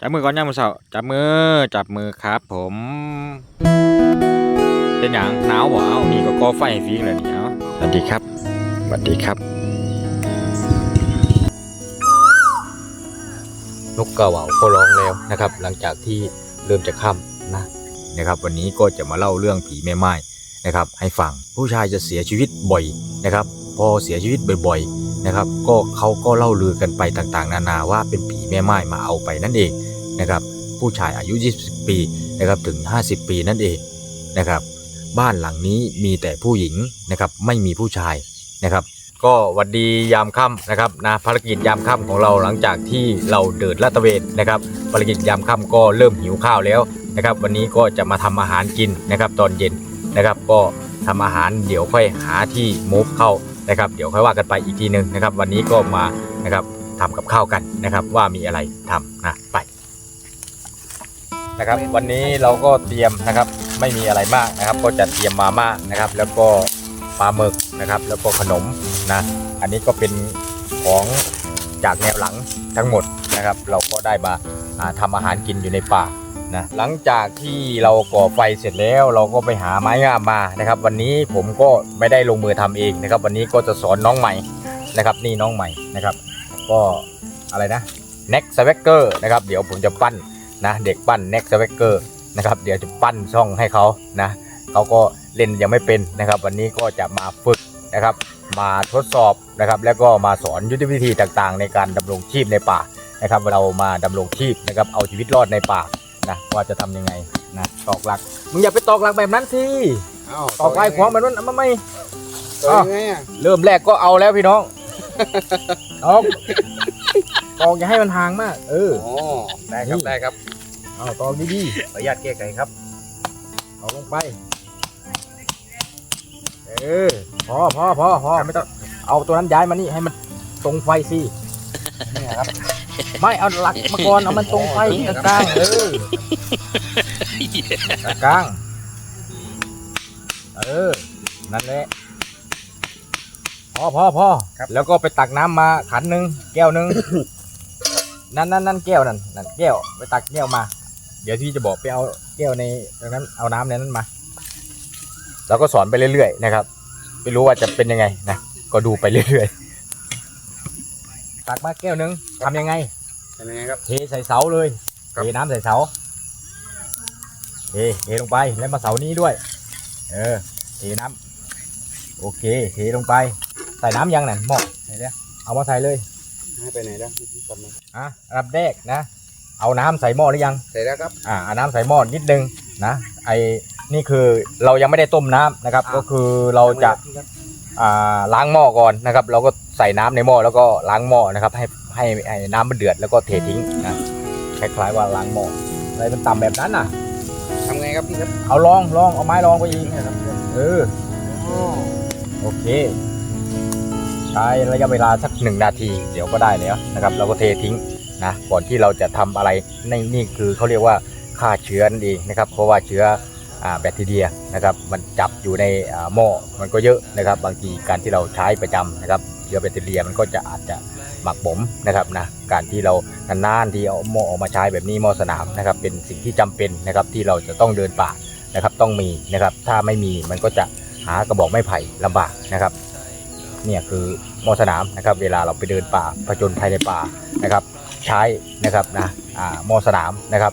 จับมือก่อนย่ามือเสาจับมือจับมือครับ ผม เป็นอย่างหนาวบ่เอานี่ก็ก่อไฟฟิกเลยเนี่เอาสวัสดีครับสวัสดีครับนกกระเหว่าก็ร้องแล้วนะครับ หลังจากที่เริ่มจะค่ำนะนะครับ วันนี้ก็จะมาเล่าเรื่องผีแม่ไม้นะครับ ให้ฟังผู้ชายจะเสียชีวิตบ่อยนะครับ พอเสียชีวิตบ่อย ๆนะครับ ก็เขาก็เล่าลือกันไปต่างๆ นานาว่าเป็นผีแม่ไม้มาเอาไปนั่นเอง นะครับผู้ชายอายุ 20 ปีนะครับถึง 50 ปีนั่นเองนะครับบ้านหลังนี้มีแต่ผู้หญิงนะครับไม่มีผู้ชายนะครับ ก็หวัดดียามค่ำนะครับนะภารกิจยามค่ำของเราหลังจากที่เราเดินลาดตระเวนนะครับภารกิจยามค่ำก็เริ่มหิวข้าวแล้วนะครับวันนี้ก็จะมาทำอาหารกินนะครับตอนเย็นนะครับก็ทำอาหารเดี๋ยวค่อยหาที่มูฟเข้านะครับเดี๋ยวค่อยว่ากันไปอีกทีหนึ่งนะครับวันนี้ก็มานะครับทำกับข้าวกันนะครับว่ามีอะไรทำนะไป นะครับ วันนี้เราก็เตรียมนะครับไม่มีอะไรมากนะครับ ก็จะเตรียมมาม่านะครับ แล้วก็ปลาหมึกนะครับ แล้วก็ขนมนะอันนี้ก็เป็นของจากแนวหลังทั้งหมดนะครับ เราก็ได้มาอ่าทำอาหารกินอยู่ในป่านะหลังจากที่เราก่อไฟเสร็จแล้ว เราก็ไปหาไม้งามมานะครับ วันนี้ผมก็ไม่ได้ลงมือทำเองนะครับ วันนี้ก็จะสอนน้องใหม่นะครับ นี่น้องใหม่นะครับ ก็อะไรนะ neck s w a g g e r นะครับ เดี๋ยวผมจะปั้น นะเด็กปั้น neck s w a g g e r นะครับเดี๋ยวจะปั้นช่องให้เขานะเขาก็เล่นยังไม่เป็นนะครับ วันนี้ก็จะมาฝึกนะครับ มาทดสอบนะครับ แล้วก็มาสอนยุทธวิธีต่างๆ ในการดำรงชีพในป่านะครับ เรามาดำรงชีพนะครับเอาชีวิตรอดในป่านะว่าจะทำยังไงนะตอกหลักมึงอย่าไปตอกหลักแบบนั้นสิเอ้าตอกลายขวางแบบนั้นมันไม่ต่อยังไงอะเริ่มแรกก็เอาแล้วพี่น้องตอก ตอกอย่าให้มันห่างมาก เออ อ๋อได้ครับได้ครับเอาตอกดีขออนุญาตแก้ไขครับ ๆเอาลงไป เออ พอพอพอพอไม่ต้อง เอาตัวนั้นย้ายมานี่ให้มันตรงไฟสินี่ครับ ไม่เอาหลักมาก่อนเอามันตรงไฟกลางๆเออกลาง เออ นั่นแหละ พอพอพอแล้วก็ไปตักน้ำมาขันหนึ่งแก้วหนึ่ง นั่นนั่นนั่นแก้วนั่นนั่นแก้วไปตักแก้วมา เดี๋ยวพี่จะบอกไปเอาแก้วในตรงนั้นเอาน้ำในนั้นมาเราก็สอนไปเรื่อยๆนะครับ ไม่รู้ว่าจะเป็นยังไงนะก็ดูไปเรื่อยๆตักมาแก้วหนึ่งทำยังไงเป็นยังไงครับเทใส่เสาเลยครับเทน้ำใส่เสาเทเทลงไปแล้วมาเสานี้ด้วย เออเทน้ำโอเคเทลงไปใส่น้ำยังนั่นหม้อไหนเนี่ยเอามาใส่เลย ให้ไปไหนแล้วกลับมาอะอันดับแรกนะ เอาน้ำใส่หม้อหรือยัง เสร็จแล้วครับ อ่าเอาน้ำใส่หม้อนิดนึงนะ ไอ้นี่คือเรายังไม่ได้ต้มน้ำนะครับก็คือเราจะ อ่าล้างหม้อก่อนนะครับเราก็ใส่น้ำในหม้อแล้วก็ล้างหม้อนะครับ ให้ให้ให้น้ำมันเดือดแล้วก็เททิ้งนะคล้ายๆว่าล้างหม้ออะไรมันต่ำแบบนั้นน่ะ ทำไงครับพี่ครับเอาลองลองเอาไม้ลองไปอีกเอออ๋อโอเคใช้ระยะเวลาสักหนึ่งนาที เดี๋ยวก็ได้แล้วนะครับ เราก็เททิ้งนะก่อนที่เราจะทำอะไรนี่นี่คือเขาเรียกว่าฆ่าเชื้อนั่นเองนะครับ เพราะว่าเชื้ออแบคทีเรียนะครับ มันจับอยู่ในหม้อมันก็เยอะนะครับ บางทีการที่เราใช้ประจำนะครับเชื้อแบคทีเรียมันก็จะอาจจะหมักหมนะครับนะการที่เรานานๆที่เอาหม้อออกมาใช้แบบนี้หม้อสนามนะครับ เป็นสิ่งที่จำเป็นนะครับที่เราจะต้องเดินป่านะครับต้องมีนะครับ ถ้าไม่มีมันก็จะหากระบอกไม้ไผ่ลำบากนะครับ เนี่ยคือหม้อสนามนะครับ เวลาเราไปเดินป่าผจญภัยในป่านะครับ ใช้นะครับนะอ่าหม้อสนามนะครับ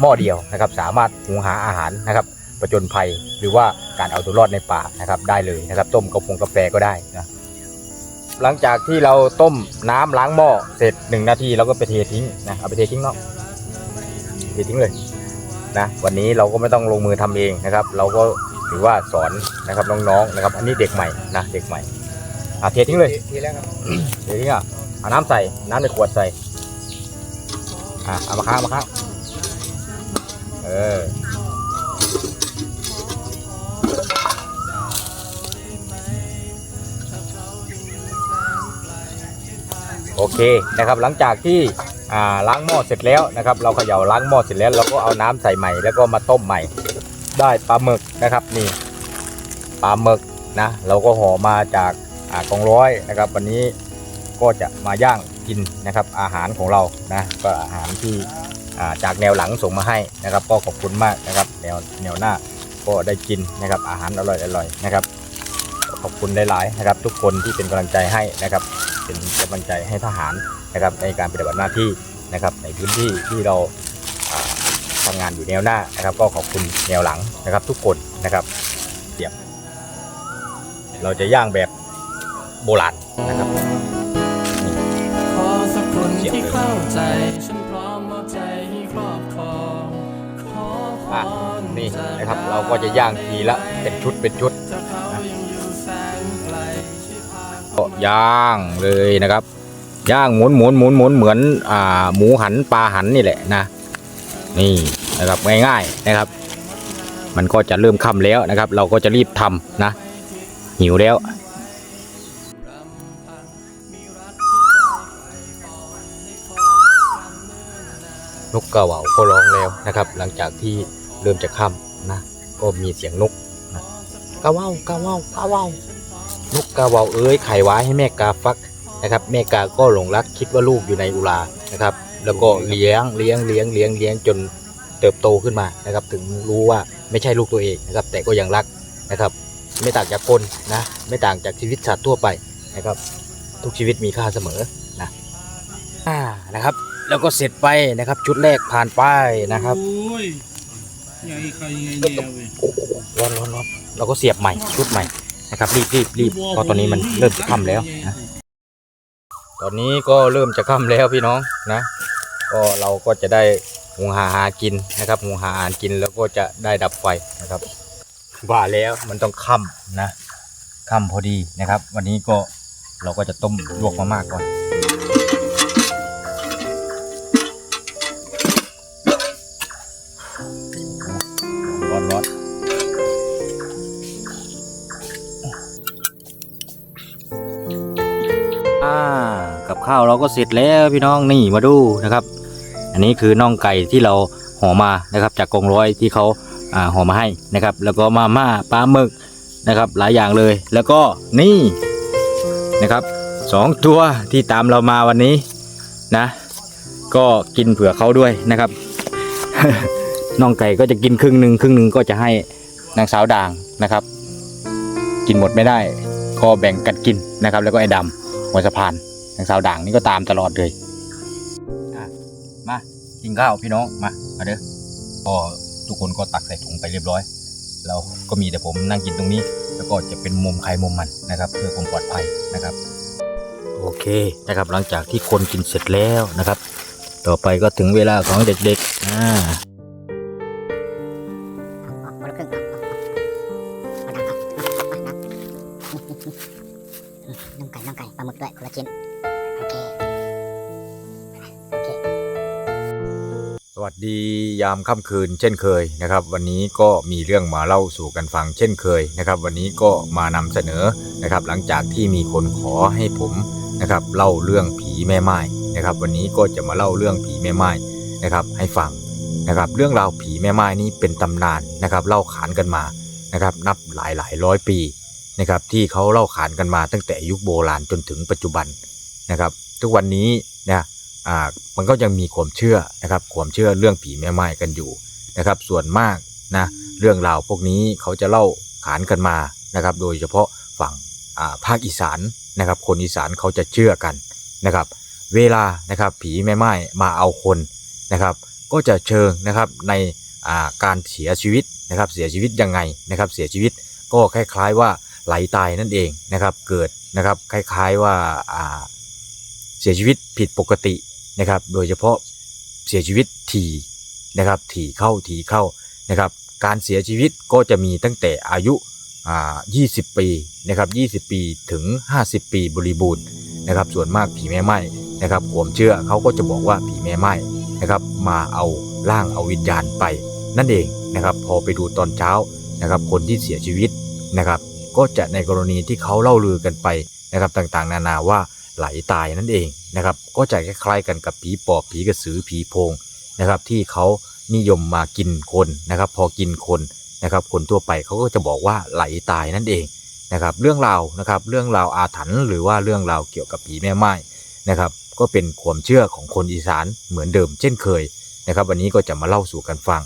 หม้อเดียวนะครับ สามารถหุงหาอาหารนะครับผจญภัยหรือว่าการเอาตัวรอดในป่านะครับได้เลยนะครับ ต้มกาแฟกาแฟก็ได้นะหลังจากที่เราต้มน้ำล้างหม้อเสร็จหนึ่งนาทีเราก็ไปเททิ้งนะเอาไปเททิ้งเนาะเททิ้งเลยนะวันนี้เราก็ไม่ต้องลงมือทำเองนะครับ เราก็ถือว่าสอนนะครับน้องๆนะครับ อันนี้เด็กใหม่นะเด็กใหม่ อะเททิ้งเลยทีแล้วครับเดี๋ยวนี้อะเอาน้ำใส่น้ำในขวดใส่อะเอามาค้างเอามาค้างเออโอเคนะครับหลังจากที่อ่าล้างหม้อเสร็จแล้วนะครับ เราเขย่าล้างหม้อเสร็จแล้วเราก็เอาน้ำใส่ใหม่แล้วก็มาต้มใหม่ ได้ปลาหมึกนะครับนี่ปลาหมึกนะเราก็ห่อมาจากอ่า กองร้อยนะครับ วันนี้ก็จะมาย่างกินนะครับ อาหารของเรานะก็อาหารที่าจากแนวหลังส่งมาให้นะครับ ก็ขอบคุณมากนะครับ แนวแนวหน้าก็ได้กินนะครับ อาหารอร่อยอร่อยนะครับ ขอบคุณหลายๆนะครับ ทุกคนที่เป็นกำลังใจให้นะครับ เป็นกำลังใจให้ทหารนะครับ ในการปฏิบัติหน้าที่นะครับ ในพื้นที่ที่เราอ่าทำงานอยู่แนวหน้านะครับ ก็ขอบคุณแนวหลังนะครับ ทุกคนนะครับเดี๋ยวเราจะย่างแบบ โบราณนะครับนี่นพร้อมมอบใจให้ครอบครองขอพอะนี่นะครับเราก็จะย่างทีละเป็นชุดเป็นชุดถ้าเขายังอยู่แสนไกลช่วยพาก็ย่างเลยนะครับ ย่างหมุนหมุนหมุนหมุนเหมือนอ่าหมูหันปลาหันนี่แหละนะ นี่นะครับง่ายๆนะครับ มันก็จะเริ่มค่ำแล้วนะครับ เราก็จะรีบทำนะ หิวแล้ว นกกระเหว่าก็ร้องแล้วนะครับ หลังจากที่เริ่มจะค่ำนะก็มีเสียงนกนะกะว่าวกะว่าวกะว่าวนกกะว่าเอ้ยไขไว้ให้แม่กาฟักนะครับ แม่กาก็หลงรักคิดว่าลูกอยู่ในอุรานะครับ แล้วก็เลี้ยงเลี้ยงเลี้ยงเลี้ยงเลี้ยงจนเติบโตขึ้นมานะครับ ถึงรู้ว่าไม่ใช่ลูกตัวเองนะครับ แต่ก็ยังรักนะครับ ไม่ต่างจากคนนะไม่ต่างจากชีวิตสัตว์ทั่วไปนะครับ ทุกชีวิตมีค่าเสมอนะอ่านะครับ แล้วก็เสร็จไปนะครับ ชุดแรกผ่านไปนะครับโอ้ยใหญ่ใครใหญ่แนวเว้ยร้อนร้อนร้อนเราก็เสียบใหม่ชุดใหม่นะครับรีบรีบรีบเพราะตอนนี้มันเริ่มจะค่ำแล้วนะตอนนี้ก็เริ่มจะค่ำแล้วพี่น้องนะ ก็เราก็จะได้หุงหาอาหารกินนะครับหุงหาอาหารกินแล้วก็จะได้ดับไฟนะครับว่าแล้วมันต้องค่ำนะค่ำพอดีนะครับ วันนี้ก็เราก็จะต้มลวกมาม่าก่อน ข้าวเราก็เสร็จแล้วพี่น้องนี่มาดูนะครับ อันนี้คือน่องไก่ที่เราห่อมานะครับ จากกองร้อยที่เขาอ่าห่อมาให้นะครับ แล้วก็มาม่าปลาหมึกนะครับ หลายอย่างเลย แล้วก็นี่นะครับสองตัวที่ตามเรามาวันนี้นะ ก็กินเผื่อเขาด้วยนะครับน่องไก่ก็จะกินครึ่งหนึ่งครึ่งหนึ่งก็จะให้นางสาวด่างนะครับ กินหมดไม่ได้ก็แบ่งกันกินนะครับ แล้วก็ไอ้ดำหัวสะพาน นางสาวด่างนี่ก็ตามตลอดเลยอะมากินข้าวพี่น้องมามาเด้อก็ทุกคนก็ตักใส่ถุงไปเรียบร้อยแล้วก็มีแต่ผมนั่งกินตรงนี้ แล้วก็จะเป็นมุมใครมุมมันนะครับ เพื่อความปลอดภัยนะครับ โอเคนะครับหลังจากที่คนกินเสร็จแล้วนะครับ ต่อไปก็ถึงเวลาของเด็กๆอ่า ดียามค่ำคืนเช่นเคยนะครับ วันนี้ก็มีเรื่องมาเล่าสู่กันฟังเช่นเคยนะครับ วันนี้ก็มานำเสนอนะครับ หลังจากที่มีคนขอให้ผมนะครับ เล่าเรื่องผีแม่ไม้นะครับ วันนี้ก็จะมาเล่าเรื่องผีแม่ไม้นะครับ ให้ฟังนะครับ เรื่องราวผีแม่ไม้นี้เป็นตำนานนะครับ เล่าขานกันมานะครับ นับหลายหลายร้อยปีนะครับ ที่เขาเล่าขานกันมาตั้งแต่ยุคโบราณจนถึงปัจจุบันนะครับ ทุกวันนี้นะ อ่ามันก็ยังมีความเชื่อนะครับความเชื่อเรื่องผีแม่ไม้กันอยู่นะครับ ส่วนมากนะเรื่องราวพวกนี้เขาจะเล่าขานกันมานะครับ โดยเฉพาะฝั่งอ่าภาคอีสานนะครับ คนอีสานเขาจะเชื่อกันนะครับ เวลานะครับผีแม่ไม้มาเอาคนนะครับ ก็จะเชิงนะครับในอ่าการเสียชีวิตนะครับเสียชีวิตยังไงนะครับเสียชีวิตก็คล้ายๆว่าไหลตายนั่นเองนะครับเกิดนะครับคล้ายๆว่าอ่าเสียชีวิตผิดปกติ นะครับ โดยเฉพาะเสียชีวิตถี่นะครับถี่เข้าถี่เข้านะครับ การเสียชีวิตก็จะมีตั้งแต่อายุ 20 ปีนะครับ20 ปีถึง 50 ปีบริบูรณ์นะครับ ส่วนมากผีแม่ไม้นะครับผมเชื่อเขาก็จะบอกว่าผีแม่ไม้นะครับ มาเอาร่างเอาวิญญาณไป นั่นเองนะครับ พอไปดูตอนเช้านะครับ คนที่เสียชีวิตนะครับ ก็จะในกรณีที่เขาเล่าลือกันไปนะครับต่างๆ นานาว่าไหลตายนั่นเอง นะครับ ก็จะคล้ายๆกันกับผีปอบผีกระสือผีโพงนะครับ ที่เขานิยมมากินคนนะครับ พอกินคนนะครับ คนทั่วไปเขาก็จะบอกว่าไหลตายนั่นเองนะครับ เรื่องราวนะครับ เรื่องราวอาถรรพ์หรือว่าเรื่องราวเกี่ยวกับผีแม่ไม้นะครับ ก็เป็นความเชื่อของคนอีสานเหมือนเดิมเช่นเคยนะครับ วันนี้ก็จะมาเล่าสู่กันฟัง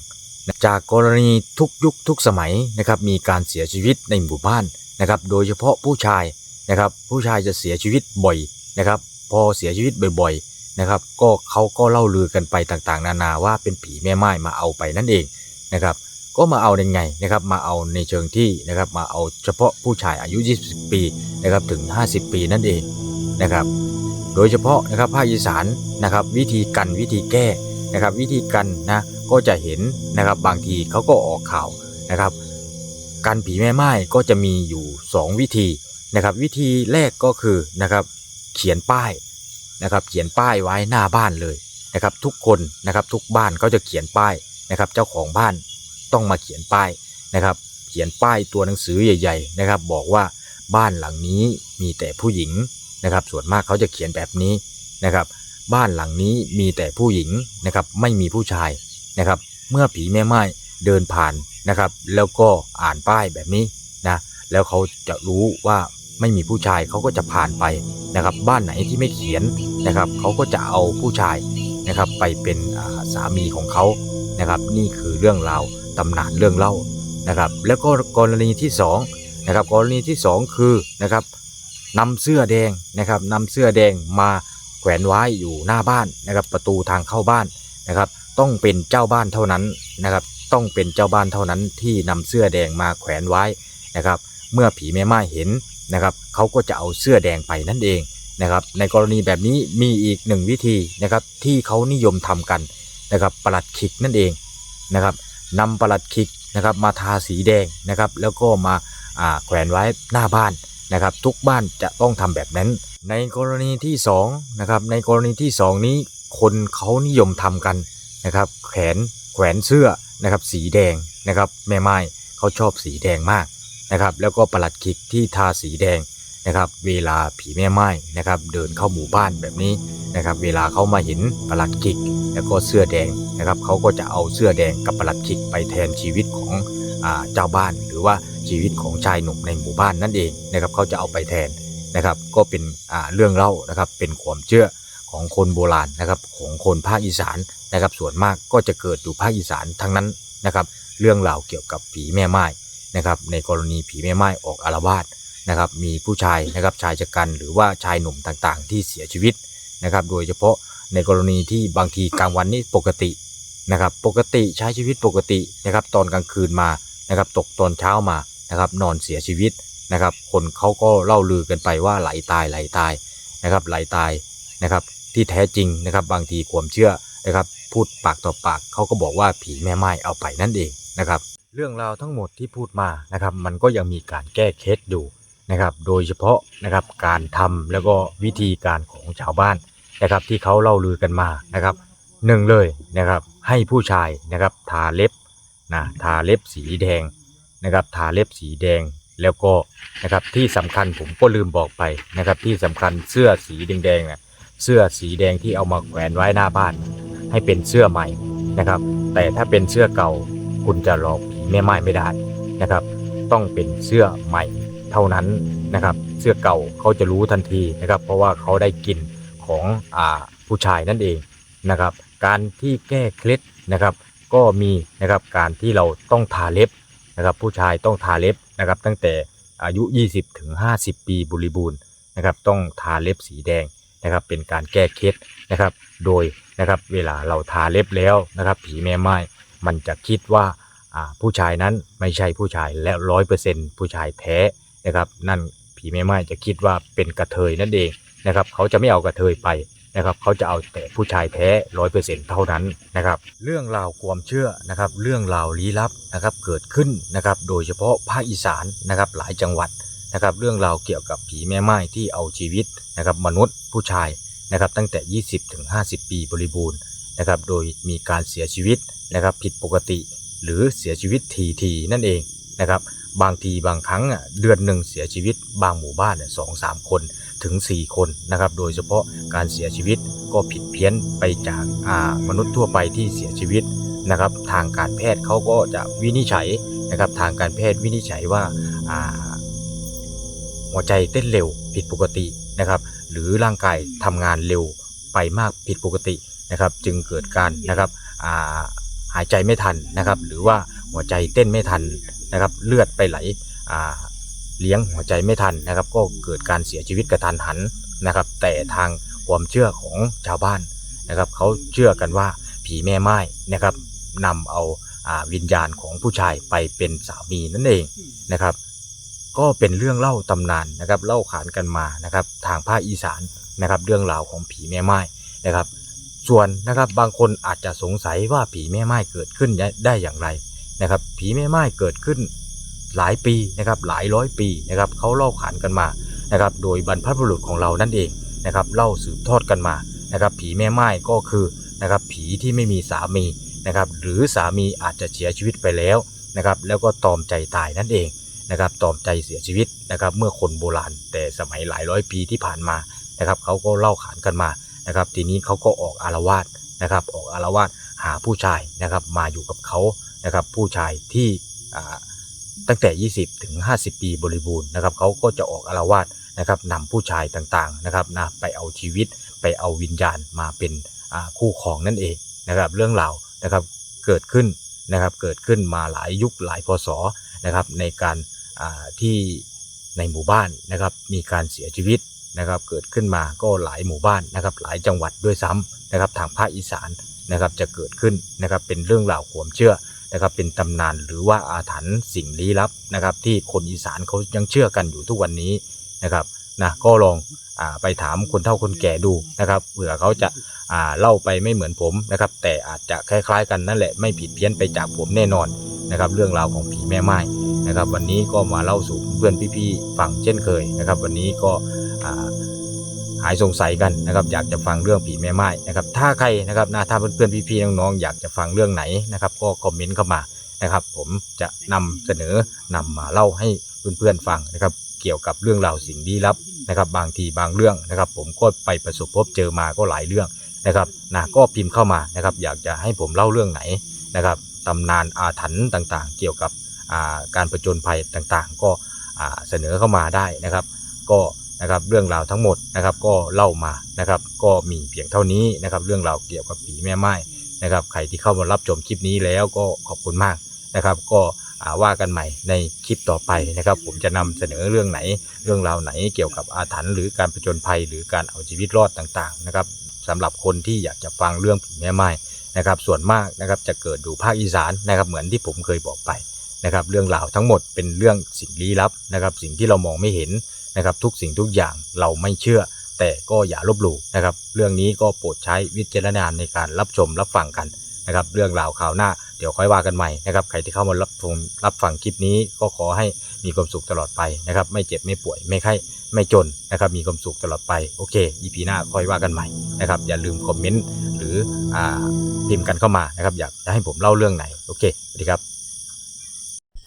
จากกรณีทุกยุคทุกสมัยนะครับ มีการเสียชีวิตในหมู่บ้านนะครับ โดยเฉพาะผู้ชายนะครับ ผู้ชายจะเสียชีวิตบ่อยนะครับ พอเสียชีวิตบ่อยๆนะครับ ก็เขาก็เล่าลือกันไปต่างๆ นานาว่าเป็นผีแม่ไม้มาเอาไปนั่นเองนะครับ ก็มาเอาในไงนะครับ มาเอาในเชิงที่นะครับ มาเอาเฉพาะผู้ชายอายุ 20 ปีนะครับถึง 50 ปีนั่นเองนะครับ โดยเฉพาะนะครับภาคอีสานนะครับวิธีกันวิธีแก้นะครับวิธีกันนะก็จะเห็นนะครับบางทีเขาก็ออกข่าวนะครับการผีแม่ไม้ก็จะมีอยู่ 2 วิธีนะครับ วิธีแรกก็คือนะครับ เขียนป้ายนะครับเขียนป้ายไว้หน้าบ้านเลยนะครับทุกคนนะครับทุกบ้านเขาจะเขียนป้ายนะครับเจ้าของบ้านต้องมาเขียนป้ายนะครับ เขียนป้ายตัวหนังสือใหญ่ ๆนะครับ บอกว่าบ้านหลังนี้มีแต่ผู้หญิงนะครับ ส่วนมากเขาจะเขียนแบบนี้นะครับ บ้านหลังนี้มีแต่ผู้หญิงนะครับไม่มีผู้ชายนะครับ เมื่อผีแม่ไม้เดินผ่านนะครับ แล้วก็อ่านป้ายแบบนี้นะแล้วเขาจะรู้ว่า ไม่มีผู้ชายเขาก็จะผ่านไปนะครับ บ้านไหนที่ไม่เขียนนะครับเขาก็จะเอาผู้ชายนะครับไปเป็นาสามีของเขานะครับ นี่คือเรื่องราวตำนานเรื่องเล่านะครับ แล้วก็กรณีที่สองนะครับกรณีที่สองคือนะครับนำเสื้อแดงนะครับนำเสื้อแดงมาแขวนไว้อยู่หน้าบ้านนะครับ ประตูทางเข้าบ้านนะครับ ต้องเป็นเจ้าบ้านเท่านั้นนะครับ ต้องเป็นเจ้าบ้านเท่านั้นที่นำเสื้อแดงมาแขวนไว้นะครับ เมื่อผีแม่ไม้เห็น นะครับเขาก็จะเอาเสื้อแดงไปนั่นเองนะครับในกรณีแบบนี้มีอีกหนึ่งวิธีนะครับที่เขานิยมทำกันนะครับประหลัดขิกนั่นเองนะครับนำประหลัดขิกนะครับมาทาสีแดงนะครับแล้วก็มาาแขวนไว้หน้าบ้านนะครับทุกบ้านจะต้องทำแบบนั้น ในกรณีที่2นะครับในกรณีที่ 2 นี้คนเขานิยมทำกันนะครับแขวนแขวนเสื้อนะครับสีแดงนะครับแม่ไม้เขาชอบสีแดงมาก นะครับ แล้วก็ประหลัดขิกที่ทาสีแดงนะครับ เวลาผีแม่ไม้นะครับ เดินเข้าหมู่บ้านแบบนี้นะครับ เวลาเขามาเห็นประหลัดขิก แล้วก็เสื้อแดงนะครับเขาก็จะเอาเสื้อแดงกับประหลัดขิกไปแทนชีวิตของเจ้าบ้าน หรือว่าชีวิตของชายหนุ่มในหมู่บ้านนั่นเองนะครับเขาจะเอาไปแทนนะครับ ก็เป็นเรื่องเล่านะครับเป็นความเชื่อของคนโบราณนะครับของคนภาคอีสานนะครับ ส่วนมากก็จะเกิดอยู่ภาคอีสานทั้งนั้นนะครับ เรื่องราวเกี่ยวกับผีแม่ไม้ นะครับในกรณีผีแม่ไม้ออกอารวาสนะครับมีผู้ชายนะครับชายชะกันหรือว่าชายหนุ่มต่างๆ ที่เสียชีวิตนะครับโดยเฉพาะในกรณีที่บางทีกลางวันนี่ปกตินะครับปกติใช้ชีวิตปกตินะครับตอนกลางคืนมานะครับตกตอนเช้ามานะครับนอนเสียชีวิตนะครับคนเขาก็เล่าลือกันไปว่าไหลตายไหลตายนะครับไหลตายนะครับที่แท้จริงนะครับบางทีความเชื่อนะครับพูดปากต่อปากเขาก็บอกว่าผีแม่ไม้เอาไปนั่นเองนะครับ เรื่องราวทั้งหมดที่พูดมานะครับมันก็ยังมีการแก้เคล็ดอยู่นะครับโดยเฉพาะนะครับการทำแล้วก็วิธีการของชาวบ้านนะครับที่เขาเล่าลือกันมานะครับหนึ่งเลยนะครับให้ผู้ชายนะครับทาเล็บนะทาเล็บสีแดงนะครับทาเล็บสีแดงแล้วก็นะครับที่สำคัญผมก็ลืมบอกไปนะครับที่สำคัญเสื้อสีแดงๆนะเสื้อสีแดงที่เอามาแขวนไว้หน้าบ้าน ให้เป็นเสื้อใหม่นะครับแต่ถ้าเป็นเสื้อเก่าคุณจะหลอก แม่ไม้ไม่ได้นะครับ ต้องเป็นเสื้อใหม่เท่านั้นนะครับ เสื้อเก่าเขาจะรู้ทันทีนะครับ เพราะว่าเขาได้กลิ่นของอ่าผู้ชายนั่นเองนะครับ การที่แก้เคล็ดนะครับ ก็มีนะครับการที่เราต้องทาเล็บนะครับ ผู้ชายต้องทาเล็บนะครับ ตั้งแต่อายุ 20ถึง50 ปีบริบูรณ์นะครับ ต้องทาเล็บสีแดงนะครับ เป็นการแก้เคล็ดนะครับ โดยนะครับเวลาเราทาเล็บแล้วนะครับ ผีแม่ไม้มันจะคิดว่าอ่า ผู้ชายนั้นไม่ใช่ผู้ชายและร้อยเปอร์เซ็นผู้ชายแท้นะครับ นั่นผีแม่ไม้จะคิดว่าเป็นกระเทยนั่นเองนะครับ เขาจะไม่เอากระเทยไปนะครับ เขาจะเอาแต่ผู้ชายแท้ร้อยเปอร์เซ็นเท่านั้นนะครับ เรื่องราวความเชื่อนะครับ เรื่องราวลี้ลับนะครับเกิดขึ้นนะครับ โดยเฉพาะภาคอีสานนะครับหลายจังหวัดนะครับ เรื่องราวเกี่ยวกับผีแม่ไม้ที่เอาชีวิตนะครับ มนุษย์ผู้ชายนะครับ ตั้งแต่ 20ถึง50 ปีบริบูรณ์นะครับ โดยมีการเสียชีวิตนะครับ ผิดปกติ หรือเสียชีวิตทีทีนั่นเองนะครับบางทีบางครั้งเดือนหนึ่งเสียชีวิต บางหมู่บ้านสองสามคนถึง 4 คนนะครับโดยเฉพาะการเสียชีวิตก็ผิดเพี้ยนไปจากามนุษย์ทั่วไปที่เสียชีวิตนะครับ ทางการแพทย์เขาก็จะวินิจฉัยนะครับทางการแพทย์วินิจฉัยว่าาหัวใจเต้นเร็วผิดปกตินะครับ หรือร่างกายทำงานเร็วไปมากผิดปกตินะครับ จึงเกิดการนะครับ หายใจไม่ทันนะครับ หรือว่าหัวใจเต้นไม่ทันนะครับ เลือดไปไหลเลี้ยงหัวใจไม่ทันนะครับ ก็เกิดการเสียชีวิตกระทันหันนะครับ แต่ทางความเชื่อของชาวบ้านนะครับ เขาเชื่อกันว่าผีแม่ไม้นะครับนำเอาอ่าวิญญาณของผู้ชายไปเป็นสามีนั่นเองนะครับ ก็เป็นเรื่องเล่าตำนานนะครับ เล่าขานกันมานะครับ ทางภาคอีสานนะครับ เรื่องราวของผีแม่ไม้นะครับ ส่วนนะครับบางคนอาจจะสงสัยว่าผีแม่ไม้เกิดขึ้นได้อย่างไรนะครับ ผีแม่ไม้เกิดขึ้นหลายปีนะครับหลายร้อยปีนะครับเขาเล่าขานกันมานะครับโดยบรรพบุรุษของเรานั่นเองนะครับเล่าสืบทอดกันมานะครับผีแม่ไม้ก็คือนะครับผีที่ไม่มีสามีนะครับหรือสามีอาจจะเสียชีวิตไปแล้วนะครับแล้วก็ตอมใจตายนั่นเองนะครับตอมใจเสียชีวิตนะครับเมื่อคนโบราณ แต่สมัยหลายร้อยปีที่ผ่านมานะครับเขาก็เล่าขานกันมา นะครับ ทีนี้เขาก็ออกอารวาสนะครับ ออกอารวาสหาผู้ชายนะครับมาอยู่กับเขานะครับ ผู้ชายที่ตั้งแต่ 20 ถึง 50 ปีบริบูรณ์นะครับเขาก็จะออกอารวาสนะครับนำผู้ชายต่างๆนะครับนะไปเอาชีวิตไปเอาวิญญาณมาเป็นอ่าคู่ครองนั่นเองนะครับ เรื่องราวนะครับเกิดขึ้นนะครับเกิดขึ้นมาหลายยุคหลายพศนะครับในการที่ในหมู่บ้านนะครับมีการเสียชีวิต นะครับเกิดขึ้นมาก็หลายหมู่บ้านนะครับหลายจังหวัดด้วยซ้ำนะครับทางภาคอีสานนะครับจะเกิดขึ้นนะครับเป็นเรื่องราวความเชื่อนะครับเป็นตำนานหรือว่าอาถรรพ์สิ่งลี้ลับนะครับที่คนอีสานเขายังเชื่อกันอยู่ทุกวันนี้นะครับนะก็ลองอไปถามคนเฒ่าคนแก่ดูนะครับเผื่อเขาจะาเล่าไปไม่เหมือนผมนะครับแต่อาจจะคล้ายๆ กันนั่นแหละไม่ผิดเพี้ยนไปจากผมแน่นอนนะครับเรื่องราวของผีแม่ไม้นะครับวันนี้ก็มาเล่าสู่เพื่อนพี่ๆฟังเช่นเคยนะครับวันนี้ก็ หายสงสัยกันนะครับอยากจะฟังเรื่องผีแม่ไม้นะครับถ้าใครนะครับนะถ้าเพื่อนๆพี่ๆน้องๆอยากจะฟังเรื่องไหนนะครับก็คอมเมนต์เข้ามานะครับ ผมจะนำเสนอนำมาเล่าให้เพื่อนๆฟังนะครับเกี่ยวกับเรื่องราวสิ่งลี้ลับนะครับ บางทีบางเรื่องนะครับ ผมก็ไปประสบพบเจอมาก็หลายเรื่องนะครับนะก็พิมพ์เข้ามานะครับ อยากจะให้ผมเล่าเรื่องไหนนะครับตำนานอาถรรพ์ต่างๆ เกี่ยวกับการประจนภัยต่างๆ ก็เสนอเข้ามาได้นะครับ ก็ นะครับเรื่องราวทั้งหมดนะครับก็เล่ามานะครับก็มีเพียงเท่านี้นะครับเรื่องราวเกี่ยวกับผีแม่ไม้นะครับใครที่เข้ามารับชมคลิปนี้แล้วก็ขอบคุณมากนะครับ ก็ว่ากันใหม่ในคลิปต่อไปนะครับ ผมจะนำเสนอเรื่องไหนเรื่องราวไหนเกี่ยวกับอาถรรพ์หรือการประจนภัยหรือการเอาชีวิตรอดต่างๆนะครับสำหรับคนที่อยากจะฟังเรื่องผีแม่ไม้นะครับส่วนมากนะครับจะเกิดอยู่ภาคอีสานนะครับเหมือนที่ผมเคยบอกไปนะครับเรื่องราวทั้งหมดเป็นเรื่องสิ่งลี้ลับนะครับสิ่งที่เรามองไม่เห็น นะครับทุกสิ่งทุกอย่างเราไม่เชื่อ แต่ก็อย่าลบหลู่นะครับ เรื่องนี้ก็โปรดใช้วิจารณญาณในการรับชมรับฟังกันนะครับ เรื่องราวข่าวหน้าเดี๋ยวค่อยว่ากันใหม่นะครับใครที่เข้ามารับชมรับฟังคลิปนี้ก็ขอให้มีความสุขตลอดไปนะครับ ไม่เจ็บไม่ป่วยไม่ไข้ไม่จนนะครับ มีความสุขตลอดไปโอเคอีพีหน้าค่อยว่ากันใหม่นะครับ อย่าลืมคอมเมนต์หรืออพิมพ์กันเข้ามานะครับ อยากจะให้ผมเล่าเรื่องไหนโอเคสวัสดีครับ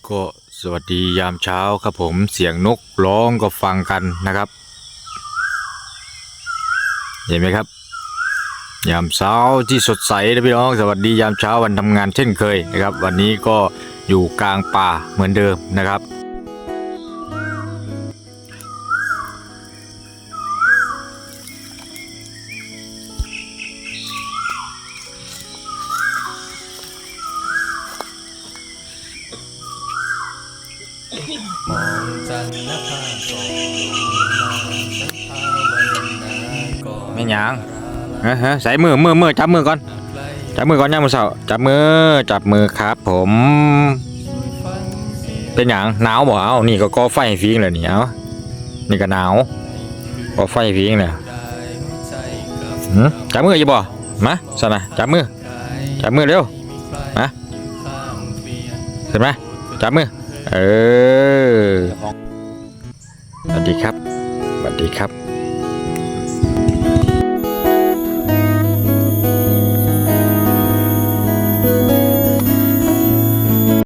ก็ สวัสดียามเช้าครับผมเสียงนกร้องก็ฟังกันนะครับ เห็นไหมครับ ยามเช้าที่สดใสนะพี่น้อง สวัสดียามเช้าวันทำงานเช่นเคยนะครับ วันนี้ก็อยู่กลางป่าเหมือนเดิมนะครับ หยังฮะฮะใส่มือมือมือจับมือก่อนจับมือก่อนย่ามือเสาจับมือจับมือครับ ผม เป็นอย่างหนาวบ่เอานี่ก็ก่อไฟฟิงเลยนี่เอานี่ก็หนาวก่อไฟฟิงเลยจับมืออยู่บ่มาสนะจับมือจับมือเร็วมาเตียงเห็นไหมจับมือเออสวัสดีครับสวัสดีครับ